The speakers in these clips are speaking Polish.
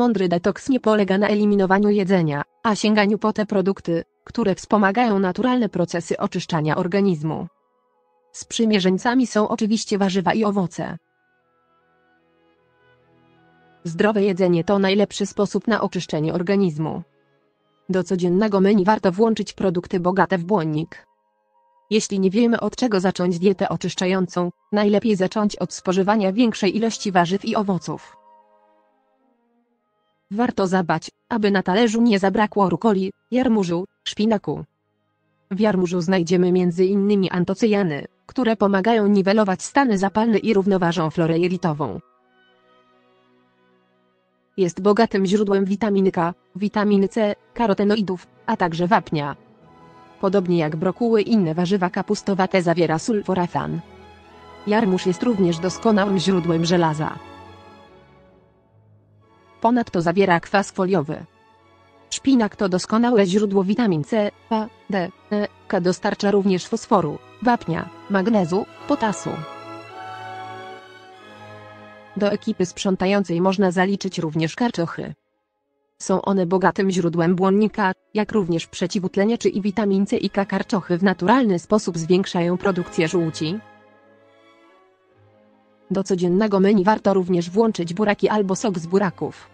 Mądry detoks nie polega na eliminowaniu jedzenia, a sięganiu po te produkty, które wspomagają naturalne procesy oczyszczania organizmu. Sprzymierzeńcami są oczywiście warzywa i owoce. Zdrowe jedzenie to najlepszy sposób na oczyszczenie organizmu. Do codziennego menu warto włączyć produkty bogate w błonnik. Jeśli nie wiemy od czego zacząć dietę oczyszczającą, najlepiej zacząć od spożywania większej ilości warzyw i owoców. Warto zadbać, aby na talerzu nie zabrakło rukoli, jarmużu, szpinaku. W jarmużu znajdziemy m.in. antocyjany, które pomagają niwelować stany zapalne i równoważą florę jelitową. Jest bogatym źródłem witaminy K, witaminy C, karotenoidów, a także wapnia. Podobnie jak brokuły i inne warzywa kapustowate zawiera sulforafan. Jarmuż jest również doskonałym źródłem żelaza. Ponadto zawiera kwas foliowy. Szpinak to doskonałe źródło witamin C, A, D, E, K dostarcza również fosforu, wapnia, magnezu, potasu. Do ekipy sprzątającej można zaliczyć również karczochy. Są one bogatym źródłem błonnika, jak również przeciwutleniaczy i witamin C i K. Karczochy w naturalny sposób zwiększają produkcję żółci. Do codziennego menu warto również włączyć buraki albo sok z buraków.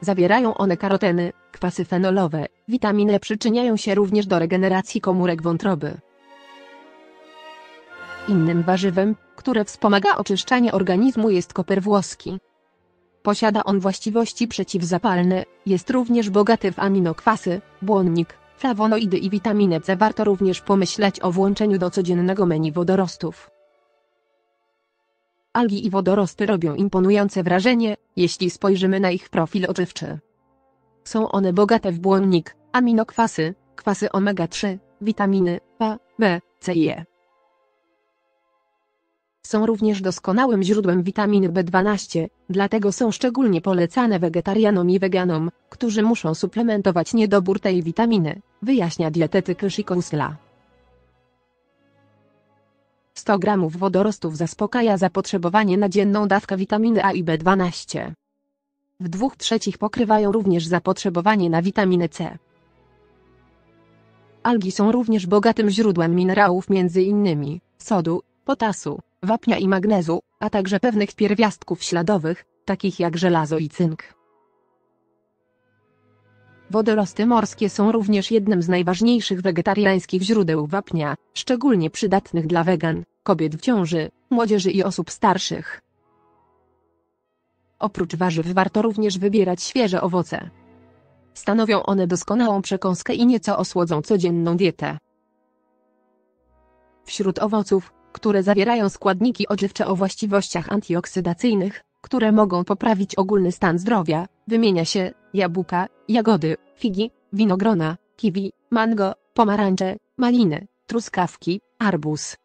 Zawierają one karoteny, kwasy fenolowe, witaminy przyczyniają się również do regeneracji komórek wątroby. Innym warzywem, które wspomaga oczyszczanie organizmu jest koper włoski. Posiada on właściwości przeciwzapalne, jest również bogaty w aminokwasy, błonnik, flawonoidy i witaminę. Warto również pomyśleć o włączeniu do codziennego menu wodorostów. Algi i wodorosty robią imponujące wrażenie, jeśli spojrzymy na ich profil odżywczy. Są one bogate w błonnik, aminokwasy, kwasy omega-3, witaminy A, B, C i E. Są również doskonałym źródłem witaminy B12, dlatego są szczególnie polecane wegetarianom i weganom, którzy muszą suplementować niedobór tej witaminy, wyjaśnia dietetyk Shikousla. 100 g wodorostów zaspokaja zapotrzebowanie na dzienną dawkę witaminy A i B12. W dwóch trzecich pokrywają również zapotrzebowanie na witaminę C. Algi są również bogatym źródłem minerałów m.in. sodu, potasu, wapnia i magnezu, a także pewnych pierwiastków śladowych, takich jak żelazo i cynk. Wodorosty morskie są również jednym z najważniejszych wegetariańskich źródeł wapnia, szczególnie przydatnych dla wegan, kobiet w ciąży, młodzieży i osób starszych. Oprócz warzyw warto również wybierać świeże owoce. Stanowią one doskonałą przekąskę i nieco osłodzą codzienną dietę. Wśród owoców, które zawierają składniki odżywcze o właściwościach antyoksydacyjnych, które mogą poprawić ogólny stan zdrowia, wymienia się jabłka, jagody, figi, winogrona, kiwi, mango, pomarańcze, maliny, truskawki, arbuz,